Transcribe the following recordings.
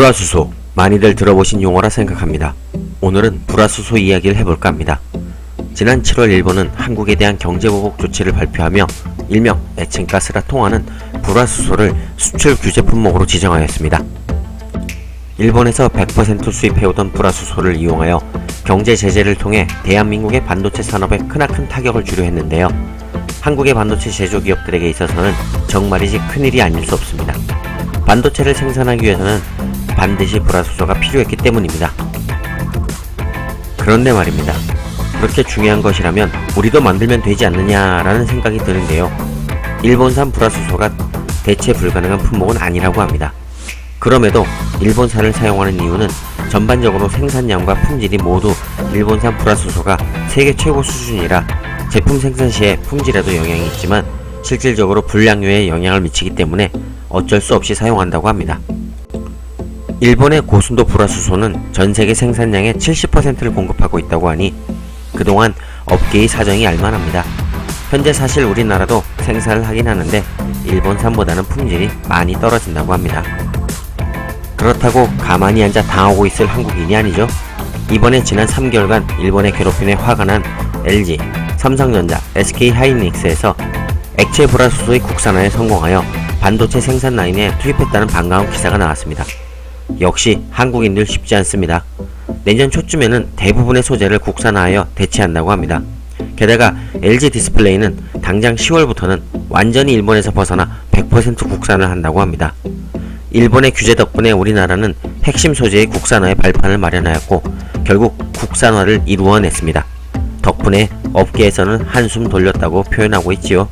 불화수소 많이들 들어보신 용어라 생각합니다. 오늘은 불화수소 이야기를 해볼까 합니다. 지난 7월 일본은 한국에 대한 경제보복 조치를 발표하며 일명 에칭가스라 통하는 불화수소를 수출 규제 품목으로 지정하였습니다. 일본에서 100% 수입해오던 불화수소를 이용하여 경제 제재를 통해 대한민국의 반도체 산업에 크나큰 타격을 주려 했는데요. 한국의 반도체 제조 기업들에게 있어서는 정말이지 큰일이 아닐 수 없습니다. 반도체를 생산하기 위해서는 반드시 불화수소가 필요했기 때문입니다. 그런데 말입니다. 그렇게 중요한 것이라면 우리도 만들면 되지 않느냐라는 생각이 드는데요. 일본산 불화수소가 대체 불가능한 품목은 아니라고 합니다. 그럼에도 일본산을 사용하는 이유는 전반적으로 생산량과 품질이 모두 일본산 불화수소가 세계 최고 수준이라 제품 생산 시에 품질에도 영향이 있지만 실질적으로 불량류에 영향을 미치기 때문에 어쩔 수 없이 사용한다고 합니다. 일본의 고순도 불화수소는 전 세계 생산량의 70%를 공급하고 있다고 하니 그동안 업계의 사정이 알만합니다. 현재 사실 우리나라도 생산을 하긴 하는데 일본산보다는 품질이 많이 떨어진다고 합니다. 그렇다고 가만히 앉아 당하고 있을 한국인이 아니죠. 이번에 지난 3개월간 일본의 괴롭힘에 화가 난 LG, 삼성전자, SK 하이닉스에서 액체 불화수소의 국산화에 성공하여 반도체 생산 라인에 투입했다는 반가운 기사가 나왔습니다. 역시 한국인들 쉽지 않습니다. 내년 초쯤에는 대부분의 소재를 국산화하여 대체한다고 합니다. 게다가 LG 디스플레이는 당장 10월부터는 완전히 일본에서 벗어나 100% 국산을 한다고 합니다. 일본의 규제 덕분에 우리나라는 핵심 소재의 국산화의 발판을 마련하였고 결국 국산화를 이루어냈습니다. 덕분에 업계에서는 한숨 돌렸다고 표현하고 있지요.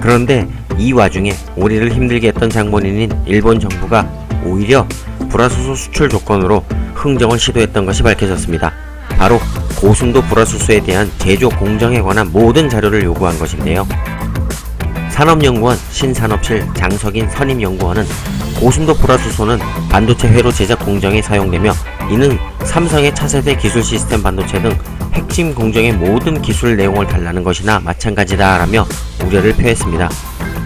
그런데 이 와중에 우리를 힘들게 했던 장본인인 일본 정부가 오히려 불화수소 수출 조건으로 흥정을 시도했던 것이 밝혀졌습니다. 바로 고순도 불화수소에 대한 제조 공정에 관한 모든 자료를 요구한 것인데요. 산업연구원 신산업실 장석인 선임연구원은 고순도 불화수소는 반도체 회로 제작 공정에 사용되며 이는 삼성의 차세대 기술 시스템 반도체 등 핵심 공정의 모든 기술 내용을 달라는 것이나 마찬가지다 라며 우려를 표했습니다.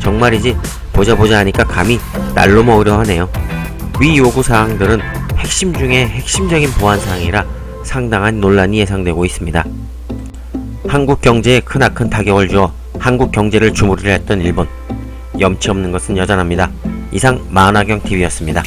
정말이지 보자 보자 하니까 감히 날로 먹으려 하네요. 위 요구 사항들은 핵심 중에 핵심적인 보안 사항이라 상당한 논란이 예상되고 있습니다. 한국 경제에 크나큰 타격을 주어 한국 경제를 주무르려 했던 일본. 염치 없는 것은 여전합니다. 이상 만화경 TV였습니다.